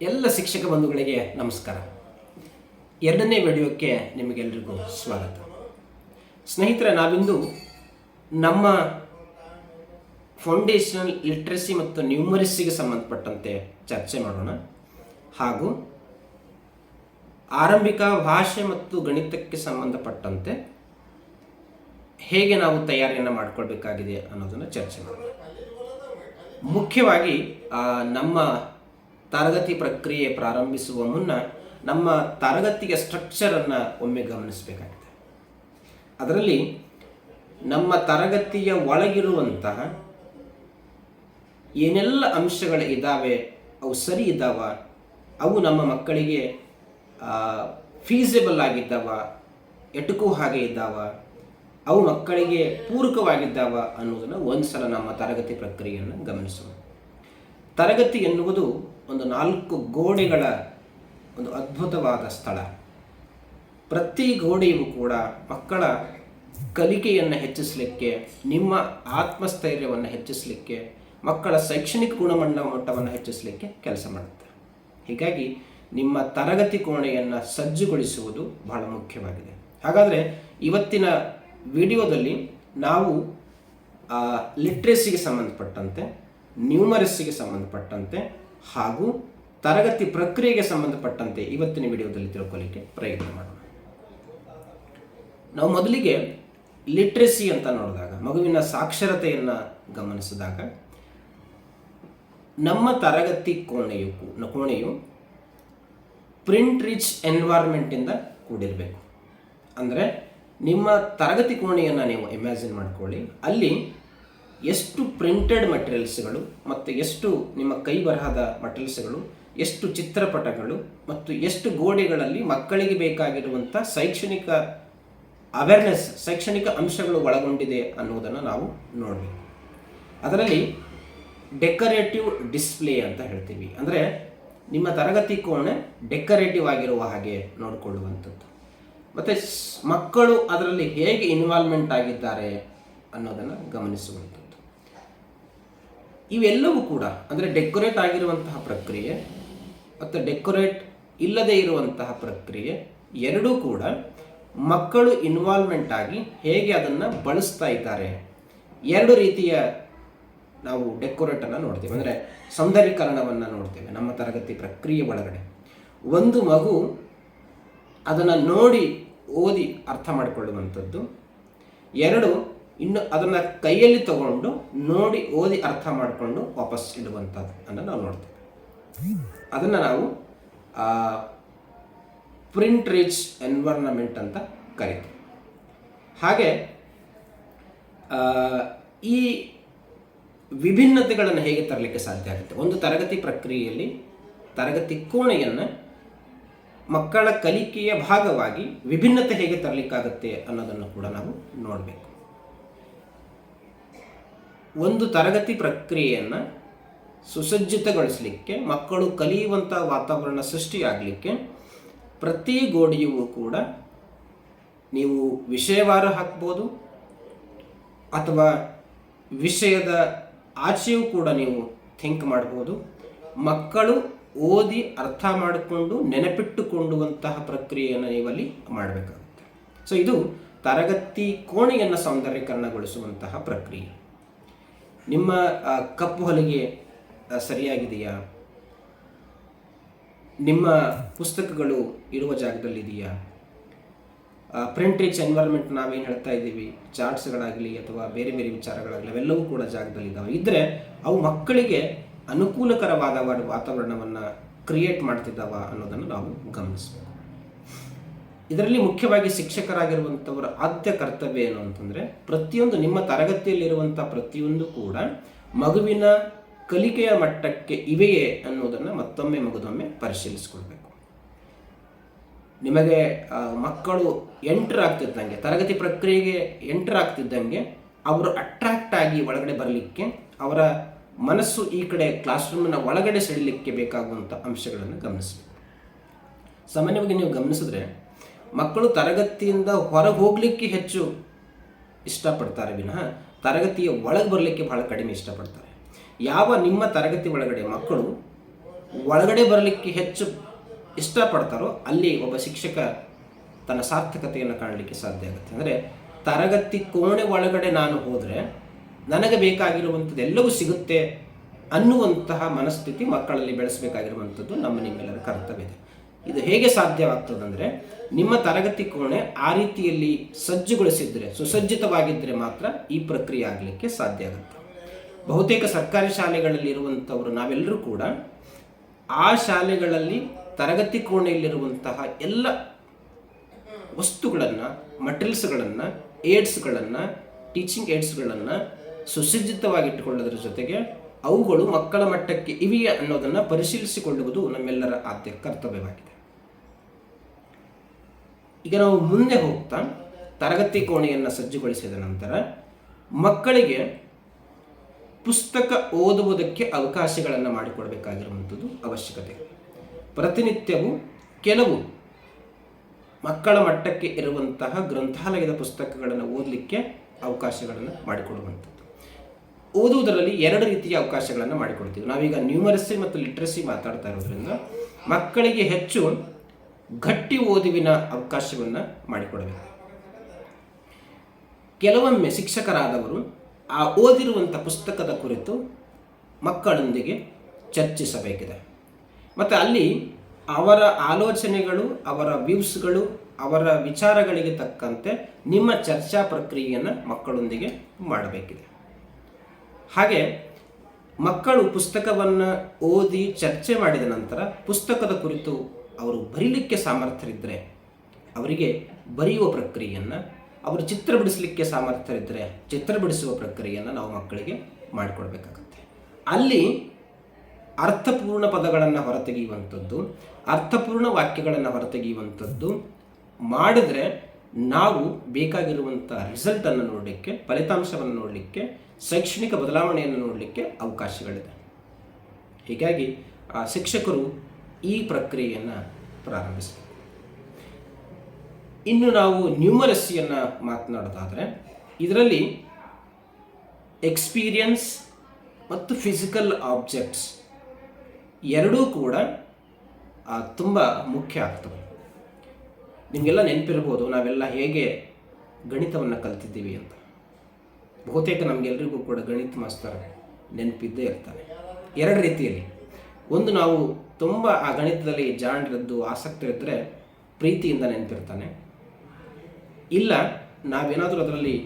ಎಲ್ಲ ಶಿಕ್ಷಕ ಬಂಧುಗಳಿಗೆ ನಮಸ್ಕಾರ. ಎರಡನೇ ವಿಡಿಯೋಕ್ಕೆ ನಿಮಗೆಲ್ರಿಗೂ ಸ್ವಾಗತ. ಸ್ನೇಹಿತರೆ, ನಾವಿಂದು ನಮ್ಮ ಫೌಂಡೇಶನಲ್ ಲಿಟ್ರಸಿ ಮತ್ತು ನ್ಯೂಮರಿಸಿಗೆ ಸಂಬಂಧಪಟ್ಟಂತೆ ಚರ್ಚೆ ಮಾಡೋಣ. ಹಾಗೂ ಆರಂಭಿಕ ಭಾಷೆ ಮತ್ತು ಗಣಿತಕ್ಕೆ ಸಂಬಂಧಪಟ್ಟಂತೆ ಹೇಗೆ ನಾವು ತಯಾರಿಯನ್ನು ಮಾಡಿಕೊಳ್ಬೇಕಾಗಿದೆ ಅನ್ನೋದನ್ನು ಚರ್ಚೆ ಮಾಡೋಣ. ಮುಖ್ಯವಾಗಿ ನಮ್ಮ ತರಗತಿ ಪ್ರಕ್ರಿಯೆ ಪ್ರಾರಂಭಿಸುವ ಮುನ್ನ ನಮ್ಮ ತರಗತಿಯ ಸ್ಟ್ರಕ್ಚರನ್ನು ಒಮ್ಮೆ ಗಮನಿಸಬೇಕಾಗಿದೆ. ಅದರಲ್ಲಿ ನಮ್ಮ ತರಗತಿಯ ಒಳಗಿರುವಂತಹ ಏನೆಲ್ಲ ಅಂಶಗಳು ಇದ್ದಾವೆ ಅವು ಸರಿ ಇದ್ದಾವ ಅವು ನಮ್ಮ ಮಕ್ಕಳಿಗೆ ಫೀಸಿಬಲ್ ಆಗಿದ್ದಾವ ಎಟುಕು ಹಾಗೆ ಇದ್ದಾವ, ಅವು ಮಕ್ಕಳಿಗೆ ಪೂರಕವಾಗಿದ್ದಾವ ಅನ್ನೋದನ್ನು ಒಂದ್ಸಲ ನಮ್ಮ ತರಗತಿ ಪ್ರಕ್ರಿಯೆಯನ್ನು ಗಮನಿಸೋಣ. ತರಗತಿ ಎನ್ನುವುದು ಒಂದು ನಾಲ್ಕು ಗೋಡೆಗಳ ಒಂದು ಅದ್ಭುತವಾದ ಸ್ಥಳ. ಪ್ರತಿ ಗೋಡೆಯೂ ಕೂಡ ಮಕ್ಕಳ ಕಲಿಕೆಯನ್ನು ಹೆಚ್ಚಿಸಲಿಕ್ಕೆ, ನಿಮ್ಮ ಆತ್ಮಸ್ಥೈರ್ಯವನ್ನು ಹೆಚ್ಚಿಸಲಿಕ್ಕೆ, ಮಕ್ಕಳ ಶೈಕ್ಷಣಿಕ ಗುಣಮಟ್ಟ ಮಟ್ಟವನ್ನು ಹೆಚ್ಚಿಸಲಿಕ್ಕೆ ಕೆಲಸ ಮಾಡುತ್ತೆ. ಹೀಗಾಗಿ ನಿಮ್ಮ ತರಗತಿ ಕೋಣೆಯನ್ನು ಸಜ್ಜುಗೊಳಿಸುವುದು ಬಹಳ ಮುಖ್ಯವಾಗಿದೆ. ಹಾಗಾದರೆ ಇವತ್ತಿನ ವಿಡಿಯೋದಲ್ಲಿ ನಾವು ಲಿಟ್ರೆಸಿಗೆ ಸಂಬಂಧಪಟ್ಟಂತೆ ನ್ಯೂಮರಸ್ಸಿಗೆ ಸಂಬಂಧಪಟ್ಟಂತೆ ಹಾಗೂ ತರಗತಿ ಪ್ರಕ್ರಿಯೆಗೆ ಸಂಬಂಧಪಟ್ಟಂತೆ ಇವತ್ತಿನ ವಿಡಿಯೋದಲ್ಲಿ ತಿಳ್ಕೊಳ್ಳಿಕ್ಕೆ ಪ್ರಯತ್ನ ಮಾಡೋಣ. ನಾವು ಮೊದಲಿಗೆ ಲಿಟ್ರಸಿ ಅಂತ ನೋಡಿದಾಗ, ಮಗುವಿನ ಸಾಕ್ಷರತೆಯನ್ನು ಗಮನಿಸಿದಾಗ, ನಮ್ಮ ತರಗತಿ ಕೋಣೆಯು ಕೋಣೆಯು ಪ್ರಿಂಟ್ ರಿಚ್ ಎನ್ವೈರ್ಮೆಂಟಿಂದ ಕೂಡಿರಬೇಕು. ಅಂದರೆ ನಿಮ್ಮ ತರಗತಿ ಕೋಣೆಯನ್ನು ನೀವು ಇಮ್ಯಾಜಿನ್ ಮಾಡ್ಕೊಳ್ಳಿ. ಅಲ್ಲಿ ಎಷ್ಟು ಪ್ರಿಂಟೆಡ್ ಮಟೀರಿಯಲ್ಸ್ಗಳು ಮತ್ತು ಎಷ್ಟು ನಿಮ್ಮ ಕೈ ಬರಹದ ಮಟೀರಿಯಲ್ಸ್ಗಳು ಎಷ್ಟು ಚಿತ್ರಪಟಗಳು ಮತ್ತು ಎಷ್ಟು ಗೋಡೆಗಳಲ್ಲಿ ಮಕ್ಕಳಿಗೆ ಬೇಕಾಗಿರುವಂಥ ಶೈಕ್ಷಣಿಕ ಅವೇರ್ನೆಸ್ ಶೈಕ್ಷಣಿಕ ಅಂಶಗಳು ಒಳಗೊಂಡಿದೆ ಅನ್ನೋದನ್ನು ನಾವು ನೋಡಬೇಕು. ಅದರಲ್ಲಿ ಡೆಕೊರೇಟಿವ್ ಡಿಸ್ಪ್ಲೇ ಅಂತ ಹೇಳ್ತೀವಿ. ಅಂದರೆ ನಿಮ್ಮ ತರಗತಿ ಕೋಣೆ ಡೆಕೊರೇಟಿವ್ ಆಗಿರುವ ಹಾಗೆ ನೋಡಿಕೊಳ್ಳುವಂಥದ್ದು. ಮತ್ತು ಮಕ್ಕಳು ಅದರಲ್ಲಿ ಹೇಗೆ ಇನ್ವಾಲ್ವ್ಮೆಂಟ್ ಆಗಿದ್ದಾರೆ ಅನ್ನೋದನ್ನು ಗಮನಿಸುವಂಥದ್ದು. ಇವೆಲ್ಲವೂ ಕೂಡ, ಅಂದರೆ ಡೆಕೋರೇಟ್ ಆಗಿರುವಂತಹ ಪ್ರಕ್ರಿಯೆ ಮತ್ತು ಡೆಕೋರೇಟ್ ಇಲ್ಲದೆ ಇರುವಂತಹ ಪ್ರಕ್ರಿಯೆ ಎರಡೂ ಕೂಡ ಮಕ್ಕಳು ಇನ್ವಾಲ್ವ್ಮೆಂಟ್ ಆಗಿ ಹೇಗೆ ಅದನ್ನು ಬಳಸ್ತಾ ಇದ್ದಾರೆ. ಎರಡು ರೀತಿಯ ನಾವು ಡೆಕೋರೇಟನ್ನು ನೋಡ್ತೇವೆ. ಅಂದರೆ ಸೌಂದರ್ಯೀಕರಣವನ್ನು ನೋಡ್ತೇವೆ ನಮ್ಮ ತರಗತಿ ಪ್ರಕ್ರಿಯೆ ಒಳಗಡೆ. ಒಂದು ಮಗು ಅದನ್ನು ನೋಡಿ ಓದಿ ಅರ್ಥ ಮಾಡಿಕೊಳ್ಳುವಂಥದ್ದು. ಎರಡು ಇನ್ನು ಅದನ್ನು ಕೈಯಲ್ಲಿ ತಗೊಂಡು ನೋಡಿ ಓದಿ ಅರ್ಥ ಮಾಡಿಕೊಂಡು ವಾಪಸ್ ಇಡುವಂಥದ್ದು ಅನ್ನು ನಾವು ನೋಡ್ತೇವೆ. ಅದನ್ನು ನಾವು ಪ್ರಿಂಟ್ ರಿಚ್ ಎನ್ವರ್ನಮೆಂಟ್ ಅಂತ ಕರಿತೀವಿ. ಹಾಗೆ ಈ ವಿಭಿನ್ನತೆಗಳನ್ನು ಹೇಗೆ ತರಲಿಕ್ಕೆ ಸಾಧ್ಯ ಆಗುತ್ತೆ? ಒಂದು ತರಗತಿ ಪ್ರಕ್ರಿಯೆಯಲ್ಲಿ ತರಗತಿ ಕೋಣೆಯನ್ನು ಮಕ್ಕಳ ಕಲಿಕೆಯ ಭಾಗವಾಗಿ ವಿಭಿನ್ನತೆ ಹೇಗೆ ತರಲಿಕ್ಕಾಗತ್ತೆ ಅನ್ನೋದನ್ನು ಕೂಡ ನಾವು ನೋಡಬೇಕು. ಒಂದು ತರಗತಿ ಪ್ರಕ್ರಿಯೆಯನ್ನು ಸುಸಜ್ಜಿತಗೊಳಿಸಲಿಕ್ಕೆ, ಮಕ್ಕಳು ಕಲಿಯುವಂಥ ವಾತಾವರಣ ಸೃಷ್ಟಿಯಾಗಲಿಕ್ಕೆ ಪ್ರತಿ ಗೋಡೆಯೂ ಕೂಡ ನೀವು ವಿಷಯವಾರ ಹಾಕ್ಬೋದು ಅಥವಾ ವಿಷಯದ ಆಚೆಯೂ ಕೂಡ ನೀವು ಥಿಂಕ್ ಮಾಡ್ಬೋದು. ಮಕ್ಕಳು ಓದಿ ಅರ್ಥ ಮಾಡಿಕೊಂಡು ನೆನಪಿಟ್ಟುಕೊಳ್ಳುವಂತಹ ಪ್ರಕ್ರಿಯೆಯನ್ನು ನೀವಲ್ಲಿ ಮಾಡಬೇಕಾಗುತ್ತೆ. ಸೊ ಇದು ತರಗತಿ ಕೋಣೆಯನ್ನು ಸೌಂದರ್ಯೀಕರಣಗೊಳಿಸುವಂತಹ ಪ್ರಕ್ರಿಯೆ. ನಿಮ್ಮ ಕಪ್ಪು ಹೊಲಿಗೆ ಸರಿಯಾಗಿದೆಯಾ? ನಿಮ್ಮ ಪುಸ್ತಕಗಳು ಇರುವ ಜಾಗದಲ್ಲಿದೆಯಾ? ಪ್ರಿಂಟ್ ರಿಚ್ ಎನ್ವೈರ್ಮೆಂಟ್ ನಾವೇನು ಹೇಳ್ತಾ ಇದ್ದೀವಿ? ಚಾರ್ಟ್ಸ್ಗಳಾಗಲಿ ಅಥವಾ ಬೇರೆ ಬೇರೆ ವಿಚಾರಗಳಾಗಲಿ ಅವೆಲ್ಲವೂ ಕೂಡ ಜಾಗದಲ್ಲಿದ್ದಾವೆ ಇದ್ದರೆ ಅವು ಮಕ್ಕಳಿಗೆ ಅನುಕೂಲಕರವಾದ ವಾತಾವರಣವನ್ನು ಕ್ರಿಯೇಟ್ ಮಾಡ್ತಿದ್ದಾವ ಅನ್ನೋದನ್ನು ನಾವು ಗಮನಿಸಬೇಕು. ಇದರಲ್ಲಿ ಮುಖ್ಯವಾಗಿ ಶಿಕ್ಷಕರಾಗಿರುವಂಥವರ ಆದ್ಯ ಕರ್ತವ್ಯ ಏನು ಅಂತಂದರೆ ಪ್ರತಿಯೊಂದು ನಿಮ್ಮ ತರಗತಿಯಲ್ಲಿರುವಂಥ ಪ್ರತಿಯೊಂದು ಕೂಡ ಮಗುವಿನ ಕಲಿಕೆಯ ಮಟ್ಟಕ್ಕೆ ಇವೆಯೇ ಅನ್ನೋದನ್ನು ಮತ್ತೊಮ್ಮೆ ಮಗದೊಮ್ಮೆ ಪರಿಶೀಲಿಸಿಕೊಳ್ಬೇಕು. ನಿಮಗೆ ಮಕ್ಕಳು ಎಂಟರ್ ಆಗ್ತಿದ್ದಂಗೆ ತರಗತಿ ಪ್ರಕ್ರಿಯೆಗೆ ಎಂಟರ್ ಆಗ್ತಿದ್ದಂಗೆ ಅವರು ಅಟ್ರಾಕ್ಟ್ ಆಗಿ ಒಳಗಡೆ ಬರಲಿಕ್ಕೆ, ಅವರ ಮನಸ್ಸು ಈ ಕಡೆ ಕ್ಲಾಸ್ ರೂಮಿನ ಒಳಗಡೆ ಸೆಳಿಲಿಕ್ಕೆ ಬೇಕಾಗುವಂಥ ಅಂಶಗಳನ್ನು ಗಮನಿಸಬೇಕು. ಸಾಮಾನ್ಯವಾಗಿ ನೀವು ಗಮನಿಸಿದ್ರೆ ಮಕ್ಕಳು ತರಗತಿಯಿಂದ ಹೊರಗೆ ಹೋಗಲಿಕ್ಕೆ ಹೆಚ್ಚು ಇಷ್ಟಪಡ್ತಾರೆ ವಿನಃ ತರಗತಿಯ ಒಳಗೆ ಬರಲಿಕ್ಕೆ ಬಹಳ ಕಡಿಮೆ ಇಷ್ಟಪಡ್ತಾರೆ. ಯಾವ ನಿಮ್ಮ ತರಗತಿ ಒಳಗಡೆ ಮಕ್ಕಳು ಒಳಗಡೆ ಬರಲಿಕ್ಕೆ ಹೆಚ್ಚು ಇಷ್ಟಪಡ್ತಾರೋ ಅಲ್ಲಿ ಒಬ್ಬ ಶಿಕ್ಷಕ ತನ್ನ ಸಾರ್ಥಕತೆಯನ್ನು ಕಾಣಲಿಕ್ಕೆ ಸಾಧ್ಯ ಆಗುತ್ತೆ. ಅಂದರೆ ತರಗತಿ ಕೋಣೆ ಒಳಗಡೆ ನಾನು ಹೋದರೆ ನನಗೆ ಬೇಕಾಗಿರುವಂಥದ್ದು ಎಲ್ಲವೂ ಸಿಗುತ್ತೆ ಅನ್ನುವಂತಹ ಮನಸ್ಥಿತಿ ಮಕ್ಕಳಲ್ಲಿ ಬೆಳೆಸಬೇಕಾಗಿರುವಂಥದ್ದು ನಮ್ಮ ನಿಮ್ಮೆಲ್ಲರ ಕರ್ತವ್ಯ ಇದೆ. ಇದು ಹೇಗೆ ಸಾಧ್ಯವಾಗ್ತದಂದರೆ ನಿಮ್ಮ ತರಗತಿ ಕೋಣೆ ಆ ರೀತಿಯಲ್ಲಿ ಸಜ್ಜುಗೊಳಿಸಿದ್ರೆ ಸುಸಜ್ಜಿತವಾಗಿದ್ದರೆ ಮಾತ್ರ ಈ ಪ್ರಕ್ರಿಯೆ ಆಗಲಿಕ್ಕೆ ಸಾಧ್ಯ ಆಗುತ್ತೆ. ಬಹುತೇಕ ಸರ್ಕಾರಿ ಶಾಲೆಗಳಲ್ಲಿ ಇರುವಂಥವರು, ನಾವೆಲ್ಲರೂ ಕೂಡ ಆ ಶಾಲೆಗಳಲ್ಲಿ ತರಗತಿ ಕೋಣೆಯಲ್ಲಿರುವಂತಹ ಎಲ್ಲ ವಸ್ತುಗಳನ್ನು ಮಟೀರಿಯಲ್ಸ್ಗಳನ್ನು ಏಡ್ಸ್ಗಳನ್ನು ಟೀಚಿಂಗ್ ಏಡ್ಸ್ಗಳನ್ನು ಸುಸಜ್ಜಿತವಾಗಿಟ್ಟುಕೊಳ್ಳೋದ್ರ ಜೊತೆಗೆ ಅವುಗಳು ಮಕ್ಕಳ ಮಟ್ಟಕ್ಕೆ ಇವೆಯೇ ಅನ್ನೋದನ್ನು ಪರಿಶೀಲಿಸಿಕೊಳ್ಳುವುದು ನಮ್ಮೆಲ್ಲರ ಆದ್ಯ ಕರ್ತವ್ಯವಾಗಿದೆ. ಈಗ ನಾವು ಮುಂದೆ ಹೋಗ್ತಾ ತರಗತಿ ಕೋಣೆಯನ್ನು ಸಜ್ಜುಗೊಳಿಸಿದ ನಂತರ ಮಕ್ಕಳಿಗೆ ಪುಸ್ತಕ ಓದುವುದಕ್ಕೆ ಅವಕಾಶಗಳನ್ನು ಮಾಡಿಕೊಡಬೇಕಾಗಿರುವಂಥದ್ದು ಅವಶ್ಯಕತೆ. ಪ್ರತಿನಿತ್ಯವೂ ಕೆಲವು ಮಕ್ಕಳ ಮಟ್ಟಕ್ಕೆ ಇರುವಂತಹ ಗ್ರಂಥಾಲಯದ ಪುಸ್ತಕಗಳನ್ನು ಓದಲಿಕ್ಕೆ ಅವಕಾಶಗಳನ್ನು ಮಾಡಿಕೊಡುವಂಥದ್ದು. ಓದುವುದರಲ್ಲಿ ಎರಡು ರೀತಿಯ ಅವಕಾಶಗಳನ್ನು ಮಾಡಿಕೊಡ್ತೀವಿ. ನಾವೀಗ ನ್ಯೂಮರಸಿ ಮತ್ತು ಲಿಟ್ರಸಿ ಮಾತಾಡ್ತಾ ಇರೋದ್ರಿಂದ ಮಕ್ಕಳಿಗೆ ಹೆಚ್ಚು ಗಟ್ಟಿ ಓದುವಿನ ಅವಕಾಶವನ್ನು ಮಾಡಿಕೊಡಬೇಕು. ಕೆಲವೊಮ್ಮೆ ಶಿಕ್ಷಕರಾದವರು ಆ ಓದಿರುವಂಥ ಪುಸ್ತಕದ ಕುರಿತು ಮಕ್ಕಳೊಂದಿಗೆ ಚರ್ಚಿಸಬೇಕಿದೆ. ಮತ್ತು ಅಲ್ಲಿ ಅವರ ಆಲೋಚನೆಗಳು, ಅವರ ವ್ಯೂಸ್ಗಳು, ಅವರ ವಿಚಾರಗಳಿಗೆ ತಕ್ಕಂತೆ ನಿಮ್ಮ ಚರ್ಚಾ ಪ್ರಕ್ರಿಯೆಯನ್ನು ಮಕ್ಕಳೊಂದಿಗೆ ಮಾಡಬೇಕಿದೆ. ಹಾಗೆ ಮಕ್ಕಳು ಪುಸ್ತಕವನ್ನು ಓದಿ ಚರ್ಚೆ ಮಾಡಿದ ನಂತರ ಪುಸ್ತಕದ ಕುರಿತು ಅವರು ಬರೀಲಿಕ್ಕೆ ಸಾಮರ್ಥ್ಯರಿದ್ದರೆ ಅವರಿಗೆ ಬರೆಯುವ ಪ್ರಕ್ರಿಯೆಯನ್ನು, ಅವರು ಚಿತ್ರ ಬಿಡಿಸಲಿಕ್ಕೆ ಸಾಮರ್ಥ್ಯರಿದ್ದರೆ ಚಿತ್ರ ಬಿಡಿಸುವ ಪ್ರಕ್ರಿಯೆಯನ್ನು ನಾವು ಮಕ್ಕಳಿಗೆ ಮಾಡಿಕೊಡ್ಬೇಕಾಗತ್ತೆ. ಅಲ್ಲಿ ಅರ್ಥಪೂರ್ಣ ಪದಗಳನ್ನು ಹೊರತೆಗೆಯುವಂಥದ್ದು, ಅರ್ಥಪೂರ್ಣ ವಾಕ್ಯಗಳನ್ನು ಹೊರತೆಗೆಯುವಂಥದ್ದು ಮಾಡಿದರೆ ನಾವು ಬೇಕಾಗಿರುವಂಥ ರಿಸಲ್ಟನ್ನು ನೋಡಲಿಕ್ಕೆ, ಫಲಿತಾಂಶವನ್ನು ನೋಡಲಿಕ್ಕೆ, ಶೈಕ್ಷಣಿಕ ಬದಲಾವಣೆಯನ್ನು ನೋಡಲಿಕ್ಕೆ ಅವಕಾಶಗಳಿದೆ. ಹೀಗಾಗಿ ಶಿಕ್ಷಕರು ಈ ಪ್ರಕ್ರಿಯೆಯನ್ನು ಪ್ರಾರಂಭಿಸಬೇಕು. ಇನ್ನು ನಾವು ನ್ಯೂಮರಸಿಯನ್ನು ಮಾತನಾಡೋದಾದರೆ, ಇದರಲ್ಲಿ ಎಕ್ಸ್ಪೀರಿಯನ್ಸ್ ಮತ್ತು ಫಿಸಿಕಲ್ ಆಬ್ಜೆಕ್ಟ್ಸ್ ಎರಡೂ ಕೂಡ ತುಂಬ ಮುಖ್ಯ ಆಗ್ತವೆ. ನಿಮಗೆಲ್ಲ ನೆನಪಿರ್ಬೋದು, ನಾವೆಲ್ಲ ಹೇಗೆ ಗಣಿತವನ್ನು ಕಲ್ತಿದ್ದೀವಿ ಅಂತ. ಬಹುತೇಕ ನಮಗೆಲ್ಲರಿಗೂ ಕೂಡ ಗಣಿತ ಮಾಸ್ತರ್ ನೆನಪಿದ್ದೇ ಇರ್ತಾರೆ. ಎರಡು ರೀತಿಯಲ್ಲಿ. ಒಂದು ನಾವು ತುಂಬ ಆ ಗಣಿತದಲ್ಲಿ ಜಾಣರದ್ದು ಆಸಕ್ತಿ ಇದ್ದರೆ ಪ್ರೀತಿಯಿಂದ ನೆನಪಿರ್ತಾನೆ. ಇಲ್ಲ, ನಾವೇನಾದರೂ ಅದರಲ್ಲಿ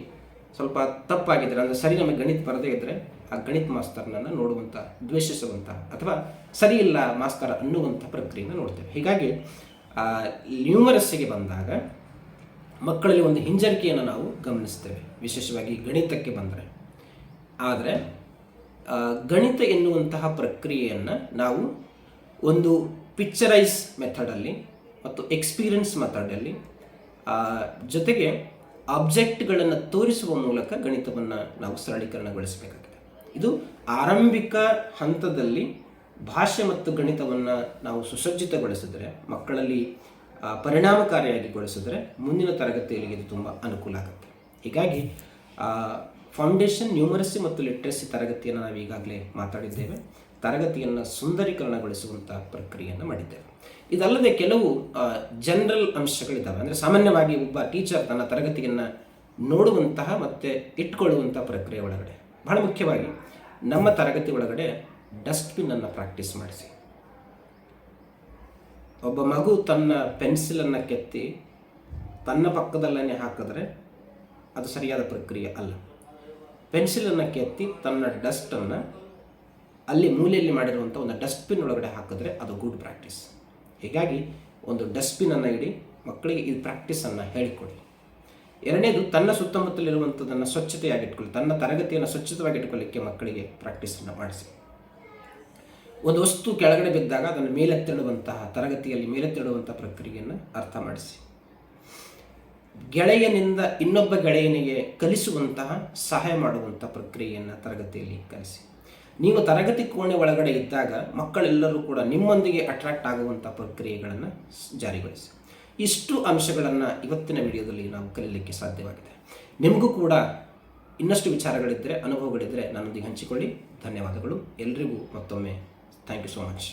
ಸ್ವಲ್ಪ ತಪ್ಪಾಗಿದ್ದರೆ ಅಂದರೆ ಸರಿ ನಮಗೆ ಗಣಿತ ಬರದೇ ಇದ್ದರೆ ಆ ಗಣಿತ ಮಾಸ್ತರ್ನನ್ನು ನೋಡುವಂಥ ದ್ವೇಷಿಸುವಂಥ ಅಥವಾ ಸರಿ ಇಲ್ಲ ಮಾಸ್ತರ್ ಅನ್ನುವಂಥ ಪ್ರಕ್ರಿಯೆಯನ್ನು ನೋಡ್ತೇವೆ. ಹೀಗಾಗಿ ನ್ಯೂಮರಸ್ಸಿಗೆ ಬಂದಾಗ ಮಕ್ಕಳಲ್ಲಿ ಒಂದು ಹಿಂಜರಿಕೆಯನ್ನು ನಾವು ಗಮನಿಸ್ತೇವೆ. ವಿಶೇಷವಾಗಿ ಗಣಿತಕ್ಕೆ ಬಂದರೆ. ಆದರೆ ಗಣಿತ ಎನ್ನುವಂತಹ ಪ್ರಕ್ರಿಯೆಯನ್ನು ನಾವು ಒಂದು ಪಿಕ್ಚರೈಸ್ ಮೆಥಡಲ್ಲಿ ಮತ್ತು ಎಕ್ಸ್ಪೀರಿಯನ್ಸ್ ಮೆಥಡಲ್ಲಿ ಜೊತೆಗೆ ಆಬ್ಜೆಕ್ಟ್ಗಳನ್ನು ತೋರಿಸುವ ಮೂಲಕ ಗಣಿತವನ್ನು ನಾವು ಸರಳೀಕರಣಗೊಳಿಸಬೇಕಾಗಿದೆ. ಇದು ಆರಂಭಿಕ ಹಂತದಲ್ಲಿ ಭಾಷೆ ಮತ್ತು ಗಣಿತವನ್ನು ನಾವು ಸುಸಜ್ಜಿತಗೊಳಿಸಿದರೆ, ಮಕ್ಕಳಲ್ಲಿ ಪರಿಣಾಮಕಾರಿಯಾಗಿ ಗೊಳಿಸಿದ್ರೆ ಮುಂದಿನ ತರಗತಿಯಲ್ಲಿ ಇದು ತುಂಬ ಅನುಕೂಲ ಆಗುತ್ತೆ. ಹೀಗಾಗಿ ಫೌಂಡೇಶನ್ ನ್ಯೂಮರಸಿ ಮತ್ತು ಲಿಟ್ರಸಿ ತರಗತಿಯನ್ನು ನಾವು ಈಗಾಗಲೇ ಮಾತಾಡಿದ್ದೇವೆ. ತರಗತಿಯನ್ನು ಸುಂದರೀಕರಣಗೊಳಿಸುವಂಥ ಪ್ರಕ್ರಿಯೆಯನ್ನು ಮಾಡಿದ್ದೇವೆ. ಇದಲ್ಲದೆ ಕೆಲವು ಜನರಲ್ ಅಂಶಗಳಿದ್ದಾವೆ ಅಂದರೆ ಸಾಮಾನ್ಯವಾಗಿ ಒಬ್ಬ ಟೀಚರ್ ತನ್ನ ತರಗತಿಯನ್ನು ನೋಡುವಂತಹ ಮತ್ತು ಇಟ್ಕೊಳ್ಳುವಂಥ ಪ್ರಕ್ರಿಯೆ ಒಳಗಡೆ. ಬಹಳ ಮುಖ್ಯವಾಗಿ ನಮ್ಮ ತರಗತಿ ಒಳಗಡೆ ಡಸ್ಟ್ಬಿನ್ನನ್ನು ಪ್ರಾಕ್ಟೀಸ್ ಮಾಡಿಸಿ. ಒಬ್ಬ ಮಗು ತನ್ನ ಪೆನ್ಸಿಲನ್ನು ಕೆತ್ತಿ ತನ್ನ ಪಕ್ಕದಲ್ಲೇ ಹಾಕಿದ್ರೆ ಅದು ಸರಿಯಾದ ಪ್ರಕ್ರಿಯೆ ಅಲ್ಲ. ಪೆನ್ಸಿಲನ್ನು ಕೆತ್ತಿ ತನ್ನ ಡಸ್ಟನ್ನು ಅಲ್ಲಿ ಮೂಲೆಯಲ್ಲಿ ಮಾಡಿರುವಂಥ ಒಂದು ಡಸ್ಟ್ಬಿನ್ ಒಳಗಡೆ ಹಾಕಿದ್ರೆ ಅದು ಗುಡ್ ಪ್ರಾಕ್ಟೀಸ್ ಹೀಗಾಗಿ ಒಂದು ಡಸ್ಟ್ಬಿನನ್ನು ಇಡಿ, ಮಕ್ಕಳಿಗೆ ಈ ಪ್ರಾಕ್ಟೀಸನ್ನು ಹೇಳಿಕೊಡಿ. ಎರಡನೇದು, ತನ್ನ ಸುತ್ತಮುತ್ತಲಿರುವಂಥದ್ದನ್ನು ಸ್ವಚ್ಛತೆಯಾಗಿಟ್ಕೊಳ್ಳಿ, ತನ್ನ ತರಗತಿಯನ್ನು ಸ್ವಚ್ಛತವಾಗಿಟ್ಕೊಳ್ಳಿಕ್ಕೆ ಮಕ್ಕಳಿಗೆ ಪ್ರಾಕ್ಟೀಸನ್ನು ಮಾಡಿಸಿ. ಒಂದು ವಸ್ತು ಕೆಳಗಡೆ ಬಿದ್ದಾಗ ಅದನ್ನು ಮೇಲೆತ್ತಿಡುವಂತಹ ತರಗತಿಯಲ್ಲಿ ಮೇಲೆತ್ತಿಡುವಂಥ ಪ್ರಕ್ರಿಯೆಯನ್ನು ಅರ್ಥ ಮಾಡಿಸಿ. ಗೆಳೆಯನಿಂದ ಇನ್ನೊಬ್ಬ ಗೆಳೆಯನಿಗೆ ಕಲಿಸುವಂತಹ ಸಹಾಯ ಮಾಡುವಂಥ ಪ್ರಕ್ರಿಯೆಯನ್ನು ತರಗತಿಯಲ್ಲಿ ಕಲಿಸಿ. ನೀವು ತರಗತಿ ಕೋಣೆ ಒಳಗಡೆ ಇದ್ದಾಗ ಮಕ್ಕಳೆಲ್ಲರೂ ಕೂಡ ನಿಮ್ಮೊಂದಿಗೆ ಅಟ್ರಾಕ್ಟ್ ಆಗುವಂಥ ಪ್ರಕ್ರಿಯೆಗಳನ್ನು ಜಾರಿಗೊಳಿಸಿ. ಇಷ್ಟು ಅಂಶಗಳನ್ನು ಇವತ್ತಿನ ವಿಡಿಯೋದಲ್ಲಿ ನಾವು ಕಲೀಲಿಕ್ಕೆ ಸಾಧ್ಯವಾಗಿದೆ. ನಿಮಗೂ ಕೂಡ ಇನ್ನಷ್ಟು ವಿಚಾರಗಳಿದ್ದರೆ ಅನುಭವಗಳಿದ್ದರೆ ನನ್ನೊಂದಿಗೆ ಹಂಚಿಕೊಳ್ಳಿ. ಧನ್ಯವಾದಗಳು. ಎಲ್ರಿಗೂ ಮತ್ತೊಮ್ಮೆ. Thank you so much